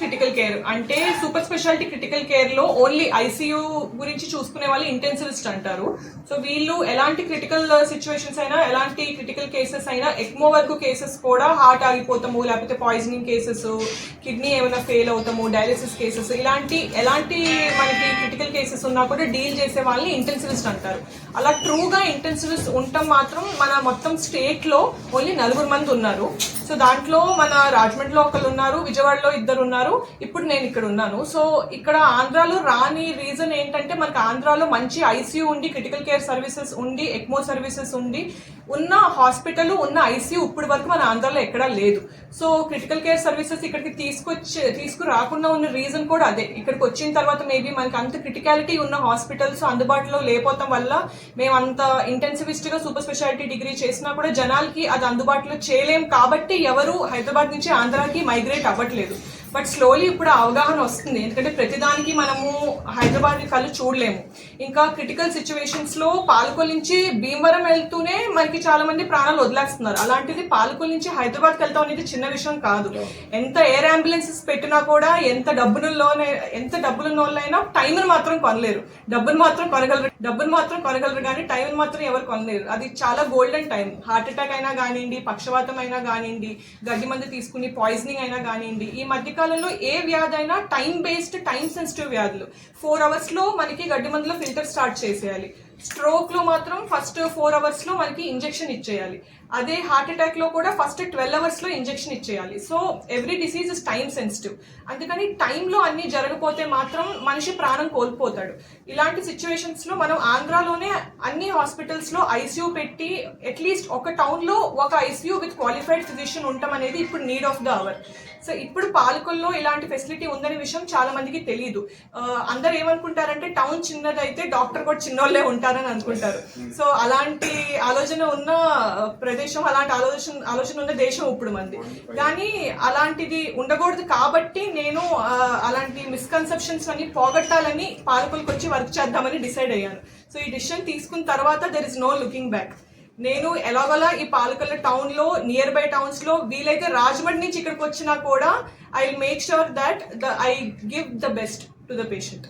Critical care అంటే super speciality critical కేర్లో only ICU గురించి చూసుకునే వాళ్ళు ఇంటెన్సివిస్ట్ అంటారు. సో వీళ్ళు ఎలాంటి క్రిటికల్ సిచ్యువేషన్స్ uh, అయినా ఎలాంటి క్రిటికల్ కేసెస్ అయినా ఎక్కువ వరకు కేసెస్ కూడా హార్ట్ ఆగిపోతాము లేకపోతే పాయిజనింగ్ కేసెస్ కిడ్నీ ఏమైనా ఫెయిల్ అవుతాము డయాలిసిస్ కేసెస్ ఇలాంటి ఎలాంటి మనకి క్రిటికల్ కేసెస్ ఉన్నా కూడా డీల్ చేసే వాళ్ళని ఇంటెన్సివిస్ట్ అంటారు. అలా ట్రూగా ఇంటెన్సివిస్ట్ ఉండటం మాత్రం మన మొత్తం స్టేట్లో ఓన్లీ నలుగురు మంది ఉన్నారు. సో దాంట్లో మన రాజమండ్రిలో ఒకళ్ళు ఉన్నారు విజయవాడలో ఇద్దరు ఉన్నారు. ఇప్పుడు నేను ఇక్కడ ఉన్నాను. సో ఇక్కడ ఆంధ్రాలో రాని రీజన్ ఏంటంటే మనకు ఆంధ్రాలో మంచి ఐసీయూ ఉండి క్రిటికల్ కేర్ సర్వీసెస్ ఉండి ఎక్మో సర్వీసెస్ ఉండి ఉన్న హాస్పిటల్ ఉన్న ఐసీయూ ఇప్పుడు వరకు మన ఆంధ్రాలో ఎక్కడా లేదు. సో క్రిటికల్ కేర్ సర్వీసెస్ ఇక్కడికి తీసుకొచ్చి తీసుకురాకుండా ఉన్న రీజన్ కూడా అదే. ఇక్కడికి వచ్చిన తర్వాత మేబీ మనకి అంత క్రిటికాలిటీ ఉన్న హాస్పిటల్స్ అందుబాటులో లేకపోవటం వల్ల మేము అంత ఇంటెన్సివిస్ట్గా సూపర్ స్పెషాలిటీ డిగ్రీ చేసినా కూడా జనాలకి అది అందుబాటులో చేయలేం. కాబట్టి ఎవరు హైదరాబాద్ నుంచి ఆంధ్రాకి మైగ్రేట్ అవ్వట్లేదు. బట్ స్లోలీ ఇప్పుడు అవగాహన వస్తుంది. ఎందుకంటే ప్రతిదానికి మనము హైదరాబాద్ కళ్ళు చూడలేము. ఇంకా క్రిటికల్ సిచ్యువేషన్స్లో పాలకొల్ నుంచి భీమవరం వెళ్తూనే మనకి చాలా మంది ప్రాణాలు వదిలేస్తున్నారు. అలాంటిది పాలకొల్ నుంచి హైదరాబాద్కి వెళ్తాం అనేది చిన్న విషయం కాదు. ఎంత ఎయిర్ అంబులెన్సెస్ పెట్టినా కూడా ఎంత డబ్బులలోనే ఎంత డబ్బులున్న వాళ్ళైనా టైంని మాత్రం కొనలేరు. డబ్బులు మాత్రం కొనగలరు డబ్బులు మాత్రం కొనగలరు కానీ టైం మాత్రం ఎవరు కొనలేరు. అది చాలా గోల్డెన్ టైం హార్ట్ అటాక్ అయినా కానివ్వండి పక్షవాతం అయినా కానివ్వండి గడ్డి మందు తీసుకుని పాయిజనింగ్ అయినా కానివ్వండి ఈ మధ్య కాలంలో ఏ వ్యాధి అయినా టైం బేస్డ్ టైం సెన్సిటివ్ వ్యాధులు. ఫోర్ అవర్స్లో మనకి గడ్డి మందులో ఫిల్టర్ స్టార్ట్ చేసేయాలి. స్ట్రోక్లో మాత్రం ఫస్ట్ ఫోర్ అవర్స్లో మనకి ఇంజెక్షన్ ఇచ్చేయాలి. అదే హార్ట్ అటాక్లో కూడా ఫస్ట్ ట్వెల్వ్ అవర్స్లో ఇంజెక్షన్ ఇచ్చేయాలి. So every disease is time sensitive. అందుకని టైంలో అన్ని జరగపోతే మాత్రం మనిషి ప్రాణం కోల్పోతాడు. ఇలాంటి సిచ్యువేషన్స్లో మనం ఆంధ్రాలోనే అన్ని హాస్పిటల్స్లో ఐసీయూ పెట్టి అట్లీస్ట్ ఒక టౌన్లో ఒక ఐసీయూ విత్ క్వాలిఫైడ్ ఫిజిషియన్ ఉండటం అనేది ఇప్పుడు need of the hour so ఇప్పుడు పాలకొల్లో ఇలాంటి ఫెసిలిటీ ఉందనే విషయం చాలా మందికి తెలియదు అందరు ఏమనుకుంటారంటే టౌన్ చిన్నదైతే డాక్టర్ కూడా చిన్నోళ్ళే ఉంటారని అనుకుంటారు. సో అలాంటి ఆలోచన ఉన్న ప్రదేశం అలాంటి ఆలోచన ఆలోచన ఉన్న దేశం ఇప్పుడు మంది. కానీ అలాంటిది ఉండకూడదు కాబట్టి నేను అలాంటి మిస్కన్సెప్షన్స్ అన్ని పోగొట్టాలని పాలకొల్కి వచ్చి వర్క్ చేద్దామని డిసైడ్ అయ్యాను. సో ఈ డిసిషన్ తీసుకున్న తర్వాత there is no looking back నేను ఎలాగోలా ఈ పాలకొల్ల టౌన్లో నియర్ బై టౌన్స్లో వీలైతే రాజమండ్రి నుంచి ఇక్కడికి వచ్చినా కూడా I will make sure that the I give the best to the patient